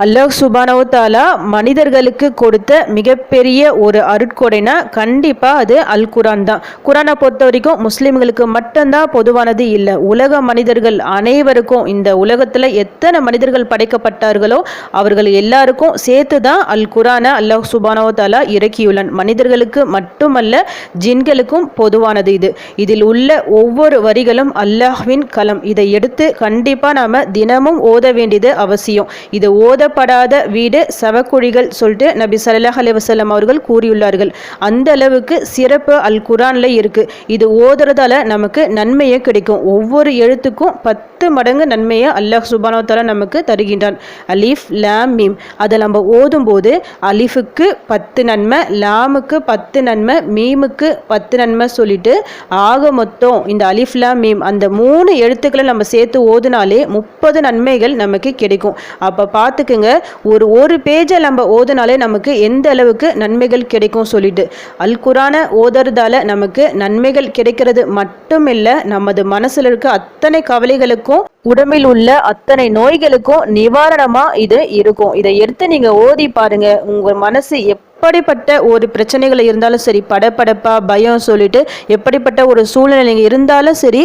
அல்லாஹ் சுபானவு தாலா மனிதர்களுக்கு கொடுத்த மிகப்பெரிய ஒரு அருட்கொடைனா கண்டிப்பாக அது அல் குரான் தான். குரானை பொறுத்த வரைக்கும் முஸ்லீம்களுக்கு மட்டும்தான் பொதுவானது இல்லை. உலக மனிதர்கள் அனைவருக்கும் இந்த உலகத்தில் எத்தனை மனிதர்கள் படைக்கப்பட்டார்களோ அவர்கள் எல்லாருக்கும் சேர்த்து தான் அல் குரானை அல்லாஹ் சுபானவு தாலா இறக்கியுள்ளான். மனிதர்களுக்கு மட்டுமல்ல ஜின்களுக்கும் பொதுவானது இது. இதில் உள்ள ஒவ்வொரு வரிகளும் அல்லாஹ்வின் கலம். இதை எடுத்து கண்டிப்பாக நாம் தினமும் ஓத வேண்டியது அவசியம். இது ஓதப்படாத வீடு சவக்குழிகள் சொல்லிட்டு நபி சல்லாஹ் அலிவசல்லம் அவர்கள் கூறியுள்ளார்கள். அந்த அளவுக்கு சிறப்பு அல் குரான்ல இருக்குது இது ஓதுறதால நமக்கு நன்மையே கிடைக்கும். ஒவ்வொரு எழுத்துக்கும் பத்து மடங்கு நன்மையை அல்லாஹ் சுபானோத்தால நமக்கு தருகின்றான். அலீஃப் லாம் மீம். அதை நம்ம ஓதும்போது அலிஃபுக்கு பத்து நன்மை லாமுக்கு பத்து நன்மை மீமுக்கு பத்து நன்மை சொல்லிட்டு ஆக மொத்தம் இந்த அலிஃப் லாம் மீம் அந்த மூணு எழுத்துக்களை நம்ம சேர்த்து ஓதுனாலே முப்பது நன்மைகள் நமக்கு கிடைக்கும். அப்போ பார்த்துக்குங்க ஒரு ஒரு பேஜை நம்ம ஓதுனாலே நமக்கு எந்த அளவுக்கு நன்மைகள் கிடைக்கும் சொல்லிட்டு. அல் குரானை ஓதுறதால நமக்கு நன்மைகள் கிடைக்கிறது மட்டும் இல்லை நமது மனசில் இருக்க அத்தனை கவலைகளுக்கும் உடம்பில் உள்ள அத்தனை நோய்களுக்கும் நிவாரணமா இது இருக்கும். இதை எடுத்து நீங்க ஓதி பாருங்க. உங்க மனசு எப்படிப்பட்ட ஒரு பிரச்சனைகள் இருந்தாலும் சரி படப்படப்பா பயம் சொல்லிட்டு எப்படிப்பட்ட ஒரு சூழ்நிலை இருந்தாலும் சரி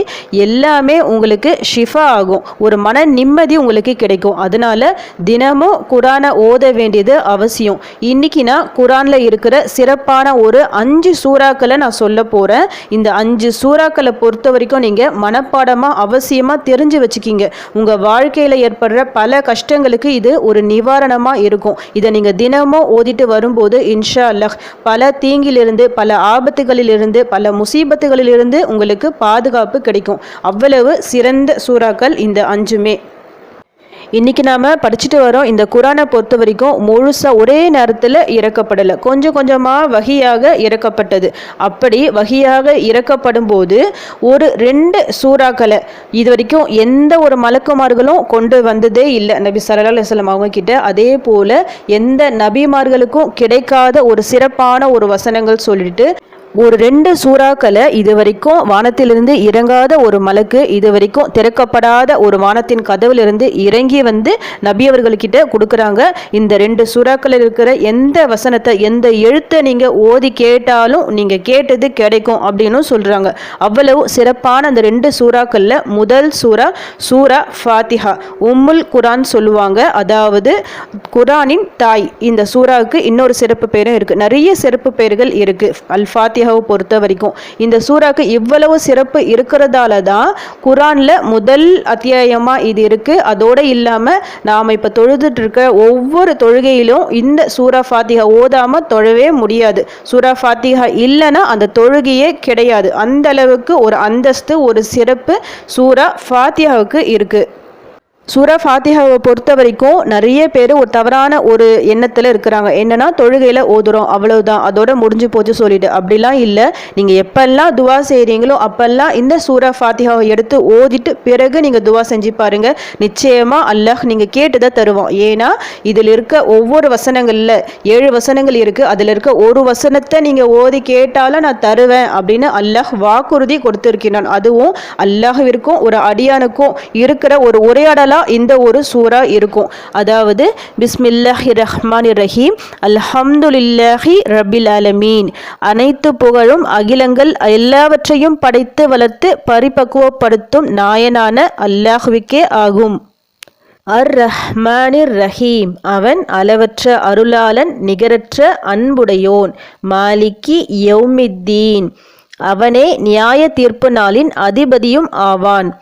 எல்லாமே உங்களுக்கு ஷிஃபா ஆகும். ஒரு மன நிம்மதி உங்களுக்கு கிடைக்கும். அதனால தினமும் குரானை ஓத வேண்டியது அவசியம். இன்னைக்கு நான் குரானில் இருக்கிற சிறப்பான ஒரு அஞ்சு சூறாக்களை நான் சொல்ல போகிறேன் இந்த அஞ்சு சூறாக்களை பொறுத்த வரைக்கும் நீங்கள் மனப்பாடமாக அவசியமாக தெரிஞ்சு இருக்கீங்க. உங்கள் வாழ்க்கையில் ஏற்படுற பல கஷ்டங்களுக்கு இது ஒரு நிவாரணமாக இருக்கும். இதை நீங்கள் தினமும் ஓதிட்டு வரும்போது இன்ஷா அல்லாஹ் பல தீங்கிலிருந்து பல ஆபத்துகளிலிருந்து பல முசீபத்துகளிலிருந்து உங்களுக்கு பாதுகாப்பு கிடைக்கும். அவ்வளவு சிறந்த சூறாக்கள் இந்த அஞ்சுமே. இன்னைக்கு நாம் படிச்சுட்டு வரோம். இந்த குரானை பொறுத்த வரைக்கும் முழுசாக ஒரே நேரத்தில் இறக்கப்படலை. கொஞ்சம் கொஞ்சமாக வகையாக இறக்கப்பட்டது. அப்படி வகையாக இறக்கப்படும் போது ஒரு ரெண்டு சூறாக்களை இது வரைக்கும் எந்த ஒரு மலக்குமார்களும் கொண்டு வந்ததே இல்லை. நபி சல்லா அலுவலம் அவங்க கிட்ட அதே போல் எந்த நபிமார்களுக்கும் கிடைக்காத ஒரு சிறப்பான ஒரு வசனங்கள் சொல்லிட்டு ஒரு ரெண்டு சூறாக்களை இது வரைக்கும் வானத்திலிருந்து இறங்காத ஒரு மலக்கு இது வரைக்கும் திறக்கப்படாத ஒரு வானத்தின் கதவிலிருந்து இறங்கி வந்து நபி அவர்கள்கிட்ட கொடுக்குறாங்க. இந்த ரெண்டு சூறாக்களில் இருக்கிற எந்த வசனத்தை எந்த எழுத்தை நீங்கள் ஓதி கேட்டாலும் நீங்கள் கேட்டது கிடைக்கும் அப்படின்னு சொல்கிறாங்க அவ்வளவு சிறப்பான அந்த ரெண்டு சூறாக்களில் முதல் சூறா சூரா ஃபாத்திஹா. உம்முல் குரான் சொல்லுவாங்க. அதாவது குரானின் தாய். இந்த சூறாவுக்கு இன்னொரு சிறப்பு பேரும் இருக்குது நிறைய சிறப்பு பெயர்கள் இருக்குது அல் ஃபாத்திஹா ஃபாத்தியாவை பொறுத்த வரைக்கும். இந்த சூறாக்கு இவ்வளவு சிறப்பு இருக்கிறதால தான் குரானில் முதல் அத்தியாயமாக இது இருக்குது அதோடு இல்லாமல் நாம் இப்போ தொழுதுட்டு இருக்க ஒவ்வொரு தொழுகையிலும் இந்த சூரா ஃபாத்திகா ஓதாமல் தொழவே முடியாது. சூரா ஃபாத்திகா இல்லைன்னா அந்த தொழுகையே கிடையாது. அந்த அளவுக்கு ஒரு அந்தஸ்து ஒரு சிறப்பு சூரா ஃபாத்தியாவுக்கு இருக்குது சூரா ஃபாத்திஹாவை பொறுத்த வரைக்கும் நிறைய பேர் ஒரு தவறான ஒரு எண்ணத்தில் இருக்கிறாங்க. என்னன்னா தொழுகையில் ஓதுறோம் அவ்வளோதான் அதோட முடிஞ்சு போச்சு சொல்லிட்டு. அப்படிலாம் இல்லை. நீங்கள் எப்பெல்லாம் துவா செய்கிறீங்களோ அப்பெல்லாம் இந்த சூரா ஃபாத்திஹாவை எடுத்து ஓதிட்டு பிறகு நீங்கள் துவா செஞ்சு பாருங்கள் நிச்சயமாக அல்லாஹ் நீங்கள் கேட்டுதான் தருவோம் ஏன்னா இதில் இருக்க ஒவ்வொரு வசனங்களில் ஏழு வசனங்கள் இருக்குது அதில் இருக்க ஒரு வசனத்தை நீங்கள் ஓதி கேட்டாலும் நான் தருவேன் அப்படின்னு அல்லாஹ் வாக்குறுதி கொடுத்துருக்கிறான். அதுவும் அல்லாஹ்விற்கும் ஒரு அடியானுக்கும் இருக்கிற ஒரு உரையாடலாக இந்த ஒரு சூறா இருக்கும். அதாவது பிஸ்மில்லாஹி ரஹ்மான் ரஹீம் அல்ஹம்துலில்லாஹி ரபில் அலமீன் அனைத்து புகழும் அகிலங்கள் எல்லாவற்றையும் படைத்து வளர்த்து பரிபக்குவப்படுத்தும் நாயனான அல்லாஹுவிக்கே ஆகும். அர் ரஹ்மானிர் ரஹீம். அவன் அளவற்ற அருளாளன் நிகரற்ற அன்புடையோன். மாலிக்கி யௌமித்தீன். அவனே நியாய தீர்ப்பு நாளின் அதிபதியும் ஆவான்.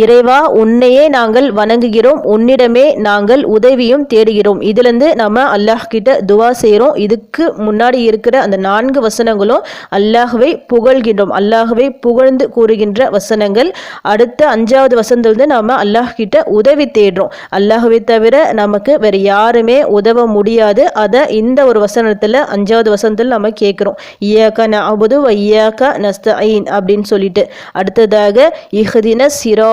இறைவா உன்னையே நாங்கள் வணங்குகிறோம். உன்னிடமே நாங்கள் உதவியும் தேடுகிறோம். இதுலேருந்து நம்ம அல்லாஹ் கிட்ட துவா செய்கிறோம் இதுக்கு முன்னாடி இருக்கிற அந்த நான்கு வசனங்களும் அல்லாஹுவை புகழ்கின்றோம். அல்லாஹுவை புகழ்ந்து கூறுகின்ற வசனங்கள். அடுத்த அஞ்சாவது வசனத்திலிருந்து நாம் அல்லாஹ் கிட்ட உதவி தேடுறோம். அல்லாஹுவை தவிர நமக்கு வேறு யாருமே உதவ முடியாது. அதை இந்த ஒரு வசனத்தில் அஞ்சாவது வசனத்தில் நம்ம கேட்குறோம் இயக்க நபுது வ இயாக்கா நஸ்தஈன் அப்படின்னு சொல்லிட்டு. அடுத்ததாக இஹ்தின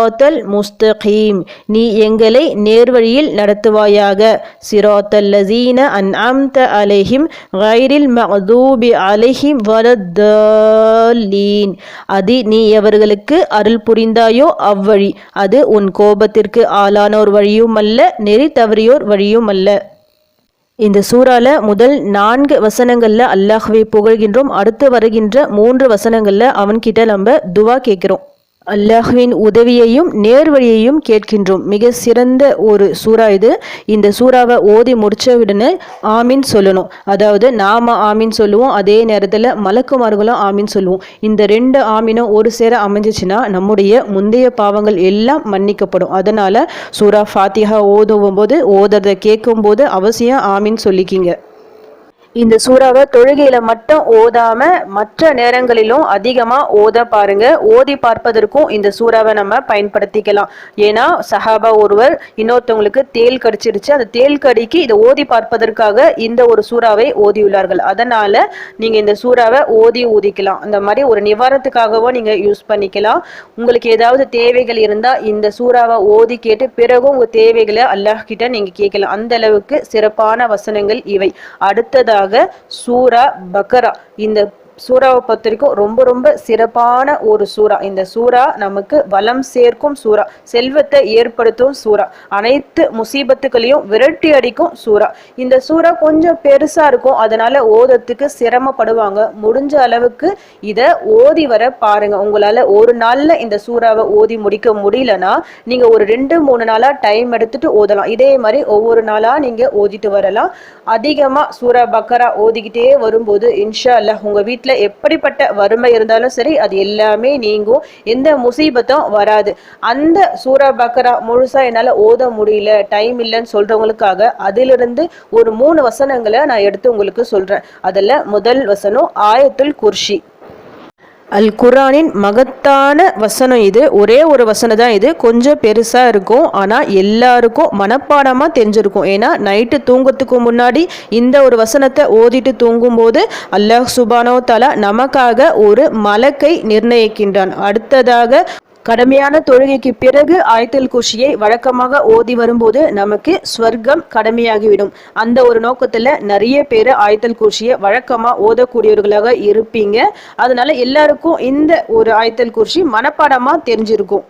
சிராத்தல் முஸ்தகீம். நீ எங்களை நேர்வழியில் நடத்துவாயாக. சிராத்தல் லசீன அன்அம்த அலைஹிம் கைரில் மதூபி அலைஹிம் வரதீன் அது நீ எவர்களுக்கு அருள் புரிந்தாயோ அவ்வழி. அது உன் கோபத்திற்கு ஆளானோர் வழியும் அல்ல நெறி தவறியோர் வழியும் அல்ல இந்த சூறால முதல் நான்கு வசனங்களில் அல்லாஹ்வை புகழ்கின்றோம். அடுத்து வருகின்ற மூன்று வசனங்களில் அவன்கிட்ட நம்ம துவா கேட்கிறோம். அல்லாஹுவின் உதவியையும் நேர்வழியையும் கேட்கின்றோம். மிக சிறந்த ஒரு சூறா இது. இந்த சூறாவை ஓதி முடிச்ச உடனே ஆமீன் சொல்லணும். அதாவது நாம ஆமீன் சொல்லுவோம் அதே நேரத்தில் மலக்குமார்களும் ஆமின் சொல்லுவோம். இந்த ரெண்டு ஆமீனும் ஒரு சேர அமைஞ்சிச்சுன்னா நம்முடைய முந்தைய பாவங்கள் எல்லாம் மன்னிக்கப்படும். அதனால சூறா ஃபாத்திஹா ஓதுவும் போது ஓதுறதை கேட்கும்போது அவசியம் ஆமீன் சொல்லிக்கிங்க. இந்த சூறாவை தொழுகையில மட்டும் ஓதாம மற்ற நேரங்களிலும் அதிகமா ஓத பாருங்க. ஓதி பார்ப்பதற்கும் இந்த சூறாவை நம்ம பயன்படுத்திக்கலாம். ஏன்னா சஹாபா ஒருவர் இன்னொருத்தவங்களுக்கு தேல் கடிச்சிருச்சு. அந்த தேல் கடிக்கு இதை ஓதி பார்ப்பதற்காக இந்த ஒரு சூறாவை ஓதியுள்ளார்கள். அதனால நீங்க இந்த சூறாவை ஓதி ஊதிக்கலாம். அந்த மாதிரி ஒரு நிவாரணத்துக்காகவும் நீங்க யூஸ் பண்ணிக்கலாம். உங்களுக்கு ஏதாவது தேவைகள் இருந்தா இந்த சூறாவை ஓதி கேட்டு பிறகும் உங்க தேவைகளை அல்லாஹ் கிட்ட நீங்க கேட்கலாம். அந்த அளவுக்கு சிறப்பான வசனங்கள் இவை. அடுத்ததாக சூரா பக்கரா. இந்த சூறாவை பொறுத்த வரைக்கும் ரொம்ப ரொம்ப சிறப்பான ஒரு சூறா. இந்த சூறா நமக்கு வளம் சேர்க்கும் சூறா. செல்வத்தை ஏற்படுத்தும் சூறா. அனைத்து முசீபத்துகளையும் விரட்டி அடிக்கும் சூறா. இந்த சூறா கொஞ்சம் பெருசா இருக்கும். அதனால ஓதத்துக்கு சிரமப்படுவாங்க. முடிஞ்ச அளவுக்கு இதை ஓதி வர பாருங்க. உங்களால ஒரு நாள்ல இந்த சூறாவை ஓதி முடிக்க முடியலன்னா நீங்க ஒரு ரெண்டு மூணு நாளா டைம் எடுத்துட்டு ஓதலாம். இதே மாதிரி ஒவ்வொரு நாளா நீங்க ஓதிட்டு வரலாம். அதிகமா சூறா பக்கரா ஓதிக்கிட்டே வரும்போது இன்ஷா அல்ல உங்க வீட்டுல வீட்ல எப்படிப்பட்ட வறுமை இருந்தாலும் சரி அது எல்லாமே நீங்கும். எந்த முசீபத்தும் வராது. அந்த சூரா பக்கரா முழுசா என்னால ஓத முடியல டைம் இல்லைன்னு சொல்றவங்களுக்காக அதிலிருந்து ஒரு மூணு வசனங்களை நான் எடுத்து உங்களுக்கு சொல்றேன். அதுல முதல் வசனம் ஆயத்துல் குர்ஷி. அல் குரானின் மகத்தான வசனம் இது. ஒரே ஒரு வசனம் தான் இது. கொஞ்சம் பெருசாக இருக்கும். ஆனால் எல்லாருக்கும் மனப்பாடமாக தெரிஞ்சிருக்கும். ஏன்னா நைட்டு தூங்கத்துக்கு முன்னாடி இந்த ஒரு வசனத்தை ஓதிட்டு தூங்கும்போது அல்லாஹ் சுபானோ தலா நமக்காக ஒரு மலக்கை நிர்ணயிக்கின்றான். அடுத்ததாக கடமையான தொழுகைக்கு பிறகு ஆயத்தல் குஷியை வழக்கமாக ஓதி வரும்போது நமக்கு ஸ்வர்க்கம் கடமையாகிவிடும். அந்த ஒரு நோக்கத்துல நிறைய பேர் ஆயத்தல் குஷியை வழக்கமா ஓதக்கூடியவர்களாக இருப்பீங்க. அதனால எல்லாருக்கும் இந்த ஒரு ஆயத்தல் குஷி மனப்பாடமா தெரிஞ்சிருக்கும்.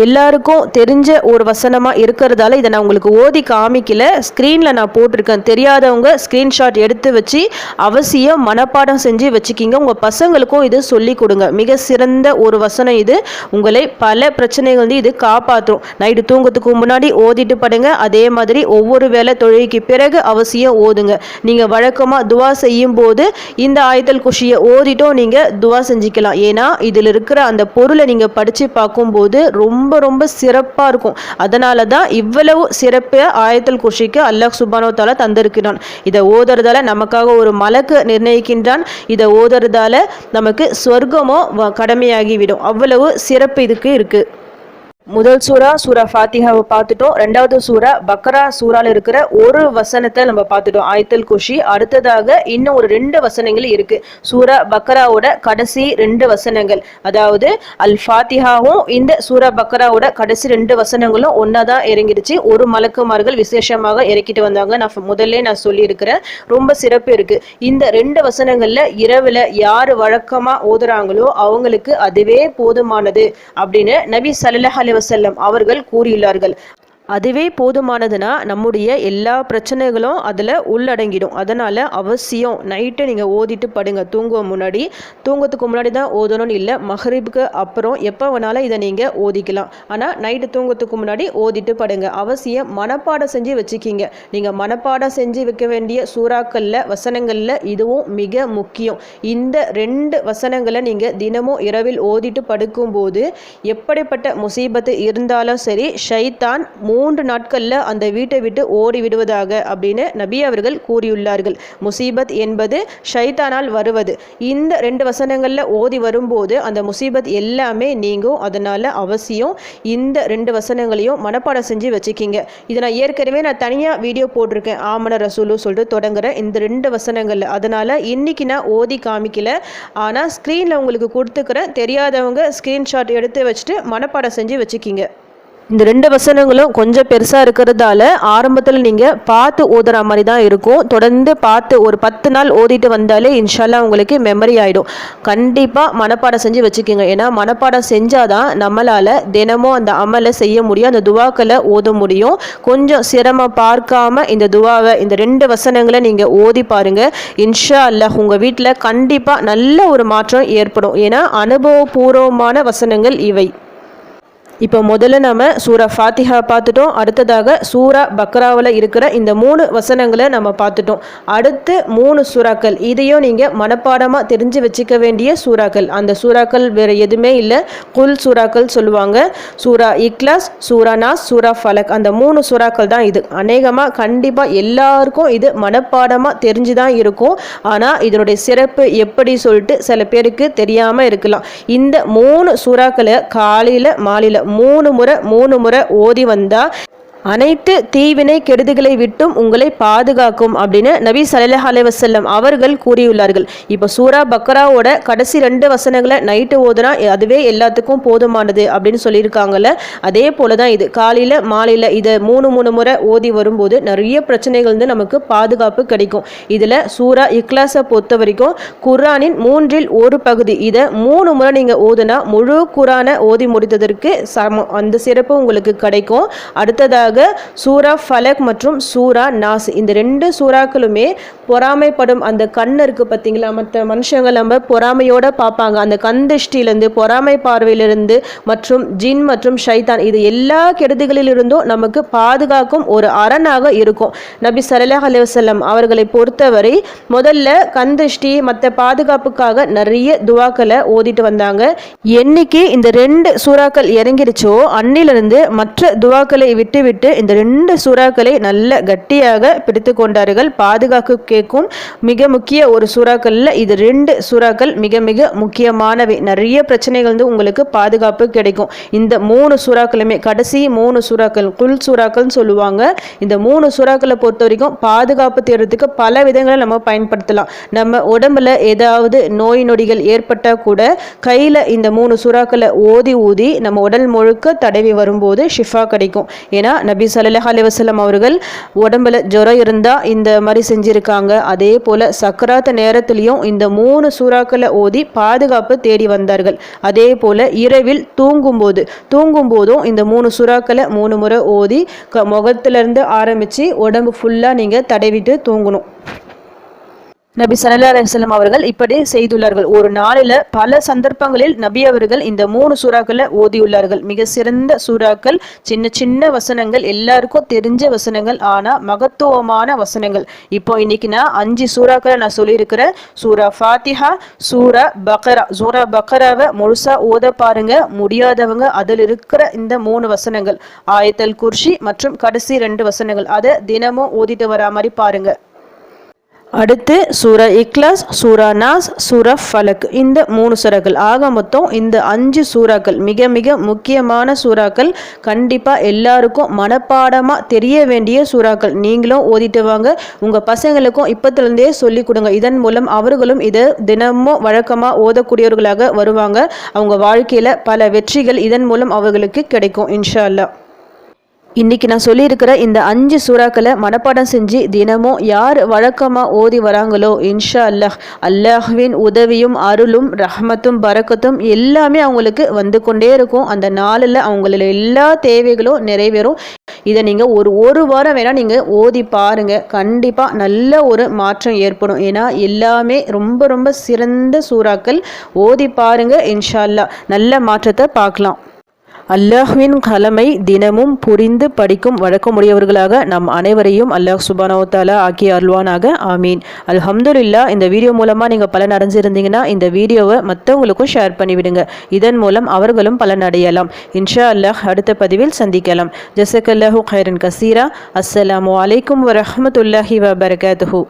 எல்லாருக்கும் தெரிஞ்ச ஒரு வசனமாக இருக்கிறதால இதை நான் உங்களுக்கு ஓதி காமிக்கல. ஸ்க்ரீனில் நான் போட்டிருக்கேன். தெரியாதவங்க ஸ்க்ரீன்ஷாட் எடுத்து வச்சு அவசியம் மனப்பாடம் செஞ்சு வச்சுக்கிங்க. உங்கள் பசங்களுக்கும் இது சொல்லி கொடுங்க. மிக சிறந்த ஒரு வசனம் இது. உங்களை பல பிரச்சனைகள் வந்து இது காப்பாற்றும். நைட்டு தூங்கத்துக்கு முன்னாடி ஓதிட்டு படுங்க. அதே மாதிரி ஒவ்வொரு வேளை தொழிலுக்கு பிறகு அவசியம் ஓதுங்க. நீங்கள் வழக்கமாக துவா செய்யும் போது இந்த ஆயத்தல் குஷியை ஓதிட்டும் நீங்கள் துவா செஞ்சுக்கலாம். ஏன்னா இதில் இருக்கிற அந்த பொருளை நீங்கள் படித்து பார்க்கும்போது ரொம்ப ரொம்ப ரொம்ப சிறப்பாக இருக்கும். அதனால தான் இவ்வளவு சிறப்பு ஆயத்தல் குஷிக்கு அல்லாஹ் சுபானோ தாலா தந்திருக்கிறான். இதை ஓதுறதால நமக்காக ஒரு மலக்கு நிர்ணயிக்கின்றான். இதை ஓதுறதால நமக்கு சொர்க்கமோ வ- கடமையாகிவிடும். அவ்வளவு சிறப்பு இதுக்கு இருக்குது முதல் சூரா சூரா ஃபாத்திஹாவை பார்த்துட்டோம். ரெண்டாவது சூரா பக்ரா சூறால இருக்கிற ஒரு வசனத்தை நம்ம பார்த்துட்டோம். ஆயத்தல் குஷி அடுத்ததாக இன்னும் ஒரு ரெண்டு வசனங்கள் இருக்கு. சூரா பக்ராவோட கடைசி ரெண்டு வசனங்கள். அதாவது அல் ஃபாத்திஹாவும் இந்த சூரா பக்ராவோட கடைசி ரெண்டு வசனங்களும் ஒன்னா தான் இறங்கிடுச்சு. ஒரு மலக்குமார்கள் விசேஷமாக இறக்கிட்டு வந்தாங்க. நான் முதல்ல நான் சொல்லியிருக்கிறேன். ரொம்ப சிறப்பு இருக்கு. இந்த ரெண்டு வசனங்கள்ல இரவுல யாரு வழக்கமா ஓதுறாங்களோ அவங்களுக்கு அதுவே போதுமானது அப்படின்னு நபி ஸல்லல்லாஹு அலைஹி அவர்கள் கூறியுள்ளார்கள். அதுவே போதுமானதுன்னா நம்முடைய எல்லா பிரச்சனைகளும் அதில் உள்ளடங்கிடும். அதனால் அவசியம் நைட்டு நீங்கள் ஓதிட்டு படுங்க. தூங்குவோம் முன்னாடி தூங்கத்துக்கு முன்னாடி தான் ஓதணும்னு இல்லை மஹரிபுக்கு அப்புறம் எப்போ வேணாலும் இதை நீங்கள் ஓதிக்கலாம். ஆனால் நைட்டு தூங்கத்துக்கு முன்னாடி ஓதிட்டு படுங்க. அவசியம் மனப்பாடம் செஞ்சு வச்சுக்கிங்க. நீங்கள் மனப்பாடம் செஞ்சு வைக்க வேண்டிய சூறாக்களில் வசனங்களில் இதுவும் மிக முக்கியம். இந்த ரெண்டு வசனங்களை நீங்கள் தினமும் இரவில் ஓதிட்டு படுக்கும்போது எப்படிப்பட்ட முசீபத்து இருந்தாலும் சரி ஷைத்தான் மூன்று நாட்களில் அந்த வீட்டை விட்டு ஓடி விடுவதாக அப்படின்னு நபி அவர்கள் கூறியுள்ளார்கள். முசீபத் என்பது ஷைத்தானால் வருவது. இந்த ரெண்டு வசனங்களில் ஓதி வரும்போது அந்த முசீபத் எல்லாமே நீங்கும். அதனால் அவசியம் இந்த ரெண்டு வசனங்களையும் மனப்பாடம் செஞ்சு வச்சுக்கிங்க. இதை நான் ஏற்கனவே நான் தனியாக வீடியோ போட்டிருக்கேன். ஆமன ரசூலு சொல்லிட்டு தொடங்குற இந்த ரெண்டு வசனங்களில். அதனால் இன்றைக்கி நான் ஓதி காமிக்கல. ஆனால் ஸ்க்ரீனில் உங்களுக்கு கொடுத்துக்கிறேன். தெரியாதவங்க ஸ்க்ரீன்ஷாட் எடுத்து வச்சுட்டு மனப்பாடம் செஞ்சு வச்சுக்கிங்க. இந்த ரெண்டு வசனங்களும் கொஞ்சம் பெருசாக இருக்கிறதால ஆரம்பத்தில் நீங்கள் பார்த்து ஓதுற மாதிரி தான் இருக்கும். தொடர்ந்து பார்த்து ஒரு பத்து நாள் ஓதிட்டு வந்தாலே இன்ஷால்லா உங்களுக்கு மெமரி ஆகிடும் கண்டிப்பாக மனப்பாடம் செஞ்சு வச்சுக்கோங்க. ஏன்னா மனப்பாடம் செஞ்சால் தான் நம்மளால் தினமும் அந்த அமலை செய்ய முடியும் அந்த துவாக்களை ஓத முடியும். கொஞ்சம் சிரமம் பார்க்காம இந்த துவாவை இந்த ரெண்டு வசனங்களை நீங்கள் ஓதி பாருங்கள் இன்ஷா அல்லாஹ் உங்கள் வீட்டில் கண்டிப்பாக நல்ல ஒரு மாற்றம் ஏற்படும். ஏன்னா அனுபவபூர்வமான வசனங்கள் இவை. இப்போ முதல்ல நம்ம சூரா ஃபாத்திஹா பார்த்துட்டோம். அடுத்ததாக சூரா பக்ராவில் இருக்கிற இந்த மூணு வசனங்களை நம்ம பார்த்துட்டோம். அடுத்து மூணு சூறாக்கள். இதையும் நீங்கள் மனப்பாடமாக தெரிஞ்சு வச்சுக்க வேண்டிய சூறாக்கள். அந்த சூறாக்கள் வேறு எதுவுமே இல்லை. குல் சூறாக்கள் சொல்லுவாங்க. சூரா இக்லாஸ் சூரா நாஸ் சூரா ஃபலக். அந்த மூணு சூறாக்கள் தான் இது. அநேகமாக கண்டிப்பாக எல்லாருக்கும் இது மனப்பாடமாக தெரிஞ்சு தான் இருக்கும். ஆனால் இதனுடைய சிறப்பு எப்படி சொல்லிட்டு சில பேருக்கு தெரியாமல் இருக்கலாம். இந்த மூணு சூறாக்களை காலையில் மாலையில் மூணு முறை மூணு முறை ஓதி வந்தால் அனைத்து தீவினை கெடுதிகளை விட்டும் உங்களை பாதுகாக்கும் அப்படின்னு நபி சல்லாஹ் அலைவசல்லம் அவர்கள் கூறியுள்ளார்கள். இப்போ சூரா பக்ராவோட கடைசி ரெண்டு வசனங்களை நைட்டு ஓதுனா அதுவே எல்லாத்துக்கும் போதுமானது அப்படின்னு சொல்லியிருக்காங்கல்ல. அதே போல தான் இது. காலையில் மாலையில் இதை மூணு மூணு முறை ஓதி வரும்போது நிறைய பிரச்சனைகள் வந்து நமக்கு பாதுகாப்பு கிடைக்கும். இதில் சூரா இக்லாஸை பொறுத்த வரைக்கும் குரானின் மூன்றில் ஒரு பகுதி. இதை மூணு முறை நீங்கள் ஓதுனா முழு குரானை ஓதி முடித்ததற்கு சமம் அந்த சிறப்பு உங்களுக்கு கிடைக்கும். அடுத்ததாக குறிப்பாக சூரா ஃபலக் மற்றும் சூரா நாஸ். இந்த ரெண்டு சூறாக்களுமே பொறாமைப்படும் அந்த கண் இருக்குது பார்த்தீங்களா? மற்ற மனுஷங்க நம்ம பொறாமையோடு பார்ப்பாங்க. அந்த கந்திஷ்டியிலேருந்து பொறாமை பார்வையிலிருந்து மற்றும் ஜின் மற்றும் ஷைதான் இது எல்லா கெடுதிகளிலிருந்தும் நமக்கு பாதுகாக்கும் ஒரு அரணாக இருக்கும். நபி சல்லாஹ் அலுவலம் அவர்களை பொறுத்தவரை முதல்ல கந்திஷ்டி மற்ற பாதுகாப்புக்காக நிறைய துவாக்களை ஓதிட்டு வந்தாங்க. என்னைக்கு இந்த ரெண்டு சூறாக்கள் இறங்கிருச்சோ அன்னிலிருந்து மற்ற துவாக்களை விட்டு விட்டு இந்த ரெண்டு சூறாக்களை நல்ல கட்டியாக பிடித்து கொண்டார்கள். பாதுகாப்பு கேட்கும் மிக முக்கிய ஒரு சுறாக்களில் இது ரெண்டு சூறாக்கள் மிக மிக முக்கியமானவை. நிறைய பிரச்சனைகள் வந்து உங்களுக்கு பாதுகாப்பு கிடைக்கும். இந்த மூணு சூறாக்களுமே கடைசி மூணு சூறாக்கள் குல் சூறாக்கள்னு சொல்லுவாங்க. இந்த மூணு சூறாக்களை பொறுத்த வரைக்கும் பாதுகாப்பு தேடுறதுக்கு பல விதங்களை நம்ம பயன்படுத்தலாம். நம்ம உடம்புல ஏதாவது நோய் நொடிகள் ஏற்பட்டால் கூட கையில் இந்த மூணு சுறாக்களை ஓதி ஊதி நம்ம உடல் முழுக்க தடவி வரும்போது ஷிஃபா கிடைக்கும். ஏன்னா நபி சல்லாஹ் அலி அவர்கள் உடம்புல ஜுரம் இருந்தால் இந்த மாதிரி செஞ்சுருக்காங்க. அதே போல் சக்கராத்த நேரத்துலேயும் இந்த மூணு சூறாக்களை ஓதி பாதுகாப்பு தேடி வந்தார்கள். அதே போல் இரவில் தூங்கும்போது தூங்கும்போதும் இந்த மூணு சுறாக்களை மூணு முறை ஓதி க முகத்துலேருந்து ஆரம்பித்து உடம்பு ஃபுல்லாக நீங்கள் தடவிட்டு தூங்கணும். நபி சல்லா அலிஸ்லாம் அவர்கள் இப்படி செய்துள்ளார்கள். ஒரு நாளில் பல சந்தர்ப்பங்களில் நபி அவர்கள் இந்த மூணு சூறாக்களை ஓதியுள்ளார்கள். மிக சிறந்த சூறாக்கள் சின்ன சின்ன வசனங்கள் எல்லாருக்கும் தெரிஞ்ச வசனங்கள் ஆனா மகத்துவமான வசனங்கள். இப்போ இன்னைக்கு நான் அஞ்சு சூறாக்களை நான் சொல்லியிருக்கிறேன். சூரா ஃபாத்திஹா சூரா பக்ரா. சூரா பக்ராவை முழுசா ஓத பாருங்க. முடியாதவங்க அதில் இருக்கிற இந்த மூணு வசனங்கள். ஆயத்தல் குர்ஷி மற்றும் கடைசி ரெண்டு வசனங்கள். அதை தினமும் ஓதிட்டு வரா மாதிரி பாருங்க. அடுத்து சூரா இக்லாஸ் சூரா நாஸ் சூரா ஃபலக். இந்த மூணு சூறாக்கள். ஆக மொத்தம் இந்த அஞ்சு சூறாக்கள். மிக மிக முக்கியமான சூறாக்கள். கண்டிப்பாக எல்லாருக்கும் மனப்பாடமாக தெரிய வேண்டிய சூறாக்கள். நீங்களும் ஓதிட்டு வாங்க. உங்கள் பசங்களுக்கும் இப்போத்துலேருந்தே சொல்லிக் கொடுங்க. இதன் மூலம் அவர்களும் இதை தினமும் வழக்கமாக ஓதக்கூடியவர்களாக வருவாங்க. அவங்க வாழ்க்கையில் பல வெற்றிகள் இதன் மூலம் அவர்களுக்கு கிடைக்கும் இன்ஷா அல்லா இன்னைக்கு நான் சொல்லியிருக்கிற இந்த அஞ்சு சூறாக்களை மனப்பாடம் செஞ்சு தினமும் யார் வழக்கமாக ஓதி வராங்களோ இன்ஷா அல்லாஹ் அல்லாஹ்வின் உதவியும் அருளும் ரஹ்மத்தும் பரக்கத்தும் எல்லாமே அவங்களுக்கு வந்து கொண்டே இருக்கும். அந்த நாளில் அவங்கள எல்லா தேவைகளும் நிறைவேறும். இதை நீங்கள் ஒரு ஒரு வாரம் வேணால் நீங்கள் ஓதி பாருங்கள் கண்டிப்பாக நல்ல ஒரு மாற்றம் ஏற்படும். ஏன்னா எல்லாமே ரொம்ப ரொம்ப சிறந்த சூறாக்கள். ஓதி பாருங்கள் இன்ஷா அல்லாஹ் நல்ல மாற்றத்தை பார்க்கலாம். அல்லாஹ்வின் கலமை தினமும் புரிந்து படிக்கும் வழக்கமுடையவர்களாக நம் அனைவரையும் அல்லாஹ் சுபானோத்தாலா ஆக்கி அருள்வானாக. ஆமீன். அல்ஹம்துல்லா இந்த வீடியோ மூலமாக நீங்கள் பலன் அடைஞ்சிருந்தீங்கன்னா இந்த வீடியோவை மற்றவங்களுக்கும் ஷேர் பண்ணிவிடுங்க. இதன் மூலம் அவர்களும் பலன் அடையலாம். இன்ஷா அல்லாஹ் அடுத்த பதிவில் சந்திக்கலாம். ஜசக்கல்லாஹு ஹைரன் கசீரா. அஸ்ஸலாமு அலைக்கும் வரஹமத்துல்லாஹி வபரகாத்துஹூ.